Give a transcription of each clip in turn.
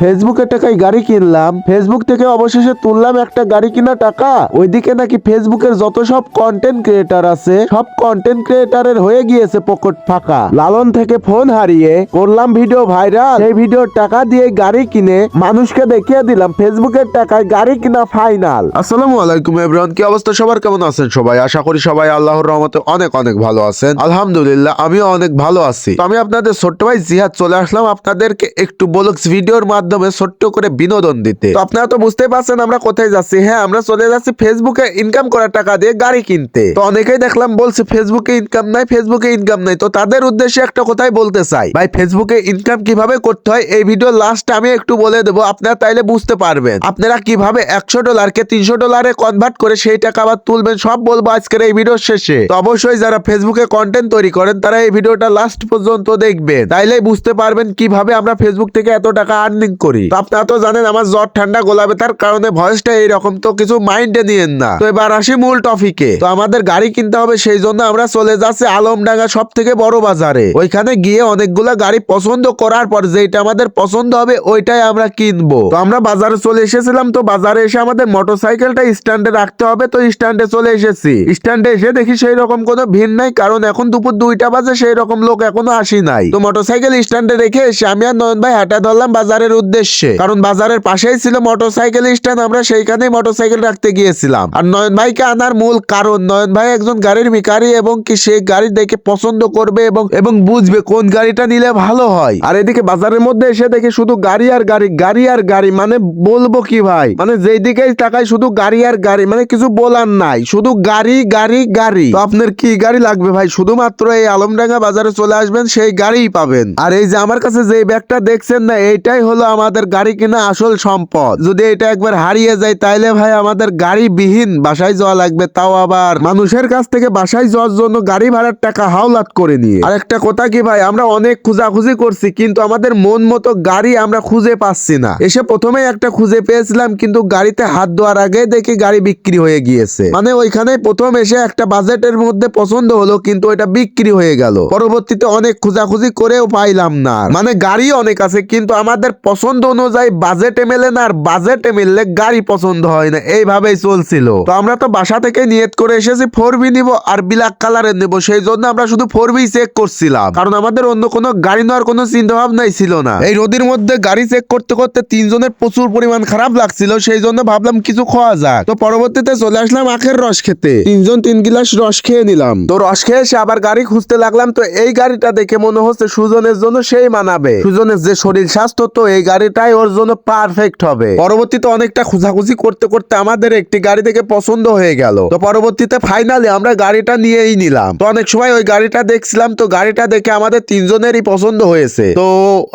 ফেসবুকের টাকায় গাড়ি কিনলাম, ফেসবুক থেকে অবশেষে তুললাম একটা গাড়ি কিনা টাকা। ওইদিকে নাকি ফেসবুকের যত সব কন্টেন্ট ক্রিয়েটার আছে, সব কন্টেন্ট ক্রিয়েটারের হয়ে গিয়েছে পকেট ফাঁকা। লালন থেকে ফোন হারিয়ে করলাম ভিডিও ভাইরাল সেই ভিডিওর টাকা দিয়ে গাড়ি কিনে মানুষকে দেখিয়ে দিলাম ফেসবুকের টাকায় গাড়ি কিনা ফাইনাল আসসালামু আলাইকুম এভরিওয়ান কি অবস্থা সবার? কেমন আছেন সবাই? আশা করি সবাই আল্লাহর রহমতে অনেক অনেক ভালো আছেন। আলহামদুলিল্লাহ, আমিও অনেক ভালো আছি। আমি আপনাদের ছোট্ট ভাই জিহাদ চলে আসলাম। আপনাদেরকে একটু বলক্স ভিডিওর মাধ্যমে ছোট্ট করে বিনোদন দিতে। তো আপনারা তো বুঝতেই পারছেন আমরা কোথায় যাচ্ছি। হ্যাঁ আমরা চলে যাচ্ছি ফেসবুকে ইনকাম করার টাকা দিয়ে গাড়ি কিনতে। তো অনেকেই দেখলাম বলছে ফেসবুকে ইনকাম নাই ফেসবুকে ইনকাম নাই। তো তাদের উদ্দেশ্যে একটা কথাই বলতে চাই। ভাই ফেসবুকে ইনকাম কীভাবে করতে হয় এই ভিডিও লাস্ট আমি একটু বলে দেবো। আপনারা তাইলে বুঝতে পারবেন। আপনারা কীভাবে একশো ডলারকে তিনশো ডলারে কনভার্ট করে সেই টাকা আবার তুলবেন, সব বলব আজকের এই ভিডিওর শেষে। তো অবশ্যই যারা ফেসবুকে কন্টেন্ট তৈরি করেন, তারা এই ভিডিওটা লাস্ট পর্যন্ত দেখবেন। তাইলে বুঝতে পারবেন কীভাবে আমরা ফেসবুক থেকে এত টাকা আর্নিং করি। আপনারা তো জানেন, আমার জ্বর, ঠান্ডা গোলাপে তার কারণে ভয়েসটা এইরকম, তো কিছু মাইন্ডে নিয়েন না। তো এবার আসি মূল টপিকে তো আমাদের গাড়ি কিনতে হবে, সেই জন্য আমরা চলে যাচ্ছি আলমডাঙ্গা সব থেকে বড় বাজারে। ওইখানে গিয়ে অনেকগুলা গাড়ি পছন্দ করার পর যেটা আমাদের পছন্দ হবে, ওইটাই আমরা কিনবো। তো আমরা বাজারে চলে এসেছিলাম, তো বাজারে এসে আমাদের মোটরসাইকেলটা স্ট্যান্ডে রাখতে হবে, তো স্ট্যান্ডে চলে এসেছি। স্ট্যান্ডে এসে দেখি সেই রকম কোনো ভিড় নাই, কারণ এখন দুপুর দুইটা বাজে সেই রকম লোক এখনও আসি নাই। তো মোটরসাইকেল স্ট্যান্ডে রেখে এসে আমি আর নয়ন ভাই হাঁটা ধরলাম বাজারের উদ্দেশ্যে। কারণ বাজারের পাশেই ছিল মোটরসাইকেল স্ট্যান্ড আমরা সেইখানেই মোটরসাইকেল রাখতে গিয়েছিলাম। আর নয়ন ভাইকে আনার মূল কারণ, নয়ন ভাই একজন গাড়ির মিকারি এবং কি সে গাড়ি দেখে পছন্দ করবে এবং এবং বুঝবে কোন গাড়িটা নিলে ভালো হয়। আর এদিকে বাজারের মধ্যে এসে দেখে শুধু গাড়ি আর গাড়ি গাড়ি আর গাড়ি মানে বলব কি ভাই? মানে যেই দিকেই শুধু গাড়ি আর গাড়ি মানে কিছু বলার নাই। শুধু গাড়ি গাড়ি গাড়ি। তো আপনার কি গাড়ি লাগবে ভাই? শুধুমাত্র এই আলমডাঙ্গা বাজারে চলে আসবেন, সেই গাড়িই পাবেন। আর এই যে আমার কাছে যে ব্যাগটা দেখছেন না, এইটাই হলো আমাদের গাড়ি কিনা আসল সম্পদ। যদি এটা একবার হারিয়ে যায়, তাইলে ভাই আমাদের গাড়ি বিহীন বাসায় যাওয়া লাগবে। তাও আবার মানুষের কাছ থেকে বাসায় যাওয়ার জন্য গাড়ি ভাড়ার টাকা হাওলাত করে নিয়ে। আর একটা কথা কি ভাই, আমরা অনেক খোঁজাখুঁজি করছি, কিন্তু আমাদের মন মতো গাড়ি আমরা খুঁজে পাচ্ছি না। এসে প্রথমে একটা খুঁজে পেয়েছিলাম, কিন্তু গাড়িতে হাত দেওয়ার আগে দেখি গাড়ি বিক্রি হয়ে গিয়েছে। মানে ওইখানে প্রথম এসে একটা বাজেটের মধ্যে পছন্দ হলো, কিন্তু এটা বিক্রি হয়ে গেল। পরবর্তীতে অনেক খোঁজাখুঁজি করেও পাইলাম না। মানে গাড়ি অনেক আছে, কিন্তু আমাদের পছন্দ অনুযায়ী বাজেটে মেলে না আর বাজেটে মিললে গাড়ি পছন্দ হয় না। এইভাবেই চলছিল। তো আমরা তো বাসা থেকে নিয়ত করে এসেছি ফোর বি নিবো আর ব্ল্যাক কালারের নেব। সেই জন্য আমরা শুধু ফোর বি চেক করছিলাম। কারণ আমাদের অন্য কোনো গাড়ি নেওয়ার কোনো চিন্তা ভাবনাই ছিল না। এই রোদের মধ্যে গাড়ি চেক করতে করতে তিনজনের প্রচুর পরিমাণ খারাপ লাগছিল, সেই জন্য ভাবলাম কিছু খাওয়া যাক। তো পরবর্তীতে চলে আসলাম আখের রস খেতে। তিনজন তিন গিলাস রস খেয়ে নিলাম। তো রস খেয়ে এসে আবার গাড়ি খুঁজতে লাগলাম, তো এই গাড়িটা দেখে মনে হচ্ছে সুজনের জন্য সেই মানাবে। সুজনের যে শরীর স্বাস্থ্য, তো এই গাড়িটাই ওর জন্য পারফেক্ট হবে। পরবর্তীতে অনেকটা খোঁজাখুঁজি করতে করতে আমাদের একটি গাড়ি থেকে পছন্দ হয়ে গেল। তো পরবর্তীতে ফাইনালি আমরা গাড়িটা নিয়েই নিলাম। তো অনেক সময় ওই গাড়িটা দেখছিলাম, তো গাড়িটা দেখে আমাদের তিনজনেরই পছন্দ হয়েছে। তো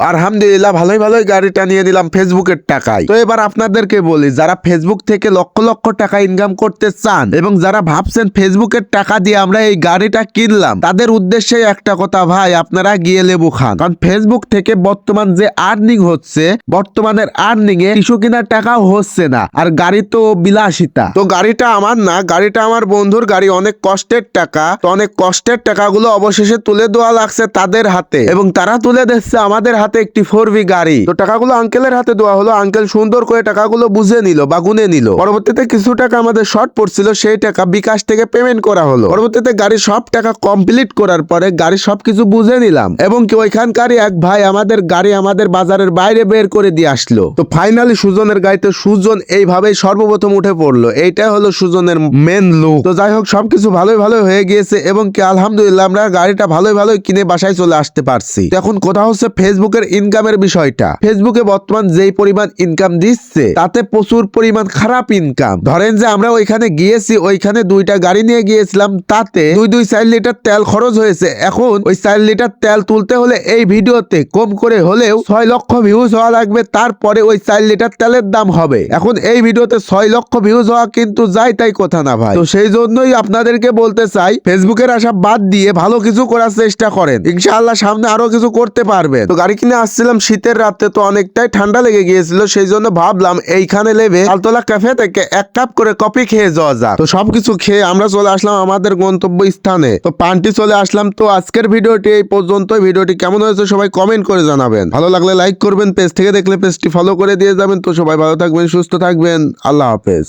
আলহামদুলিল্লাহ ভালোই ভালোই গাড়িটা নিয়ে নিলাম ফেসবুকের টাকায়। তো এবার আপনাদেরকে বলি, যারা ফেসবুক থেকে লক্ষ লক্ষ টাকা ইনকাম করতে চান এবং যারা ভাবছেন ফেসবুকের টাকা দিয়ে আমরা এই গাড়িটা কিনলাম, তাদের উদ্দেশ্যে একটা কথা ভাই, আপনারা গিয়ে লেবু খান। কারণ ফেসবুক থেকে বর্তমান যে আর্নিং হচ্ছে বর্তমানের আর্নিং এ কিছু কিনার টাকাও হচ্ছে না, আর গাড়ি তো বিলাসিতা। তো গাড়িটা আমার না, গাড়িটা আমার বন্ধুর গাড়ি, অনেক কষ্টের টাকা। তো অনেক কষ্টের টাকাগুলো অবশেষে তুলে দেওয়া লাগছে তাদের হাতে। এবং তারা তুলে দিচ্ছে আমাদের হাতে একটি ফোর বি গাড়ি। তো টাকাগুলো আঙ্কেলের হাতে দেওয়া হলো। আঙ্কেল সুন্দর করে টাকাগুলো বুঝে নিল বা গুনে নিল। পরবর্তীতে কিছু টাকা আমাদের শর্ট পড়ছিল, সেই টাকা বিকাশ থেকে পেমেন্ট করা হলো। পরবর্তীতে গাড়ির সব টাকা কমপ্লিট করার পরে গাড়ির সবকিছু বুঝে নিলাম। এবং কি ওইখানকারই এক ভাই আমাদের গাড়ি আমাদের বাজারের বাইরে বের করে দিয়ে আসলো। তো ফাইনালি সুজনের গাড়িতে সুজন এইভাবেই সর্বপ্রথম উঠে পড়ল। এইটা হলো সুজনের মেন লুক তো যাই হোক, সবকিছু ভালোই ভালোই হয়ে গিয়েছে এবং কি আলহামদুলিল্লাহ আমরা গাড়িটা ভালোই ভালোই কিনে বাসায় চলে আসতে পারছি। এখন কথা হচ্ছে ফেসবুকের ইনকামের বিষয়টা। ফেসবুকে বর্তমান যেই পরিমাণ ইনকাম দিচ্ছে, তাতে প্রচুর পরিমাণ খারাপ ইনকাম ধরেন যে আমরা ওইখানে গিয়েছি, ওইখানে দুইটা গাড়ি নিয়ে গিয়েছিলাম, তাতে দুই দুই চার লিটার তেল খরচ হয়েছে। এখন ওই চার লিটার তেল তুলতে হলে এই ভিডিওতে কম করে হলেও ছয় লক্ষ ভিউজ হওয়া লাগবে, তারপরে ওই চার লিটার তেলের দাম হবে। এখন এই ভিডিওতে ছয় লক্ষ ভিউজ হওয়া কিন্তু যাই তাই কথা না ভাই। তো সেই জন্যই আপনাদেরকে বলতে চাই ফেসবুকের আশা বাদ দিয়ে ভালো কিছু করার চেষ্টা করেন। ইনশাআল্লাহ সামনে আরও কিছু করতে পারবেন। তো গাড়ি কিনে আসছিলাম শীতের রাতে, তো অনেকটাই ঠান্ডা লেগে গিয়েছিল, সেই জন্য ভাবলাম এইখানে লেবে আলতলা ক্যাফে থেকে এক কাপ করে কফি খেয়ে যাওয়া যাক। তো সবকিছু খেয়ে আমরা চলে আসলাম আমাদের গন্তব্য স্থানে তো পান্টি চলে আসলাম, তো আজকের ভিডিওটি এই পর্যন্ত ভিডিওটি কেমন হয়েছে সবাই কমেন্ট করে জানাবেন। ভালো লাগলে লাইক করবেন পেজ পেজ থেকে দেখলে পেজটি ফলো করে দিয়ে যাবেন। তো সবাই ভালো থাকবেন, সুস্থ থাকবেন। আল্লাহ হাফেজ।